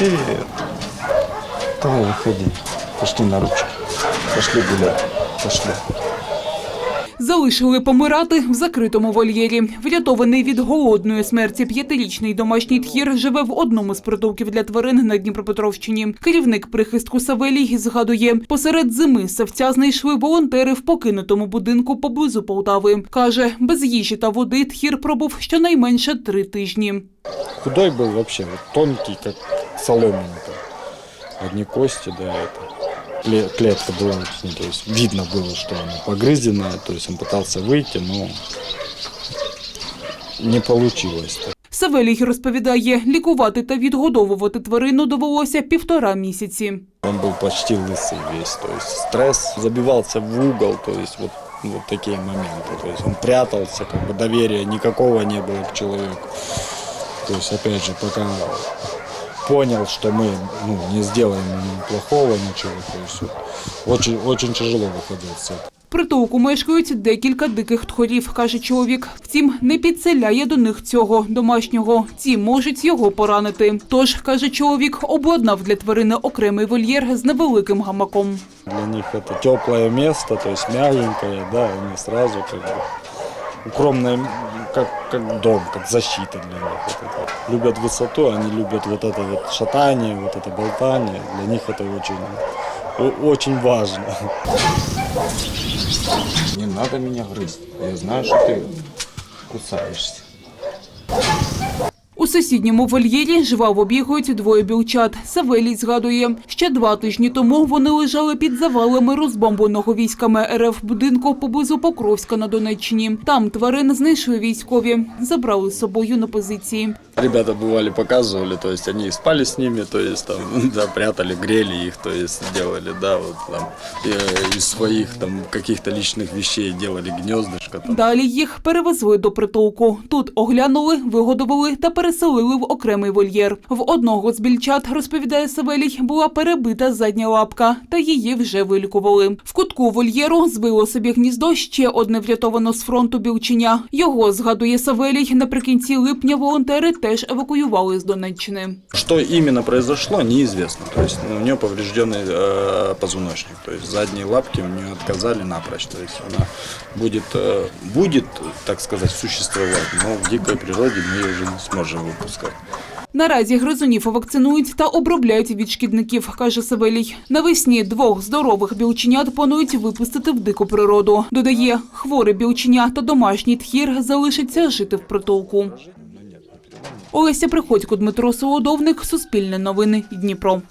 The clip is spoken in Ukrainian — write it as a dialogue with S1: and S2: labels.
S1: Ты давай выходи, пошли на ручки, пошли гулять, пошли.
S2: Залишили помирати в закритому вольєрі. Врятований від голодної смерті п'ятирічний домашній тхір живе в одному з притулків для тварин на Дніпропетровщині. Керівник прихистку Савелій згадує, посеред зими савця знайшли волонтери в покинутому будинку поблизу Полтави. Каже, без їжі та води тхір пробув щонайменше три тижні.
S1: Худой был вообще, вот тонкий, как соломинка. Одни кости, да, это. Кле- Клетка была, ну, то есть видно было, что она погрызенная, то есть он пытался выйти, но не получилось.
S2: Савелій розповідає, лікувати та відгодовувати тварину довелося півтора місяці.
S1: Он был почти лысый весь, то есть стресс забивался в угол, то есть вот, вот такие моменты. То есть он прятался, как бы доверия никакого не было к человеку. То есть опять же, пока понял, что мы ну, не сделаем ему плохого ничего, то есть вот, очень, очень тяжело выходить с этого.
S2: В притулку мешкають декілька диких тхорів, каже чоловік. Втім, не підселяє до них цього домашнього. Ті можуть його поранити. Тож, каже чоловік, обладнав для тварини окремий вольєр з невеликим гамаком.
S1: Для них это теплое место, то есть мягенькое, да, они сразу как бы Укромное, как, как дом, как защита для них. Вот это. Любят высоту, они любят вот это вот шатание, вот это болтание. Для них это очень, очень важно. Не надо меня грызть. Я знаю, что ты кусаешься.
S2: У сусідньому вольєрі жваво бігають двоє білчат. Савелій згадує, ще два тижні тому вони лежали під завалами розбомбленого військами РФ будинку поблизу Покровська на Донеччині. Там тварин знайшли військові, забрали з собою на позиції.
S1: Ребята бывали, показывали, то есть они спали с ними, то есть там, да, прятали, грели их, то есть делали, да, вот там э, из своих там каких-то личных вещей делали гнездышко. там.
S2: Далі їх перевезли до притулку. Тут оглянули, вигодували та переселили в окремий вольєр. В одного з більчат, розповідає Савелій, була перебита задня лапка, та її вже вилікували. В кутку вольєру збило собі гніздо ще одне врятовано з фронту білченя. Його, згадує Савелій, наприкінці липня волонтери теж евакуювали з Донеччини.
S1: Что именно произошло, неизвестно. То есть ну, у нее поврежденный э, позвоночник, то есть задние лапки у нее отказали напрочь. То есть она будет, э, будет, так сказать, существовать, но в дикой природе мы ее уже не сможем выпускать.
S2: Наразі гризунів вакцинують та обробляють від шкідників, каже Савелій. Навесні двох здорових білченят планують випустити в дику природу. Додає, хворе білченя та домашній тхір залишаться жити в притулку. Олеся Приходько, Дмитро Солодовник, Суспільне новини, Дніпро.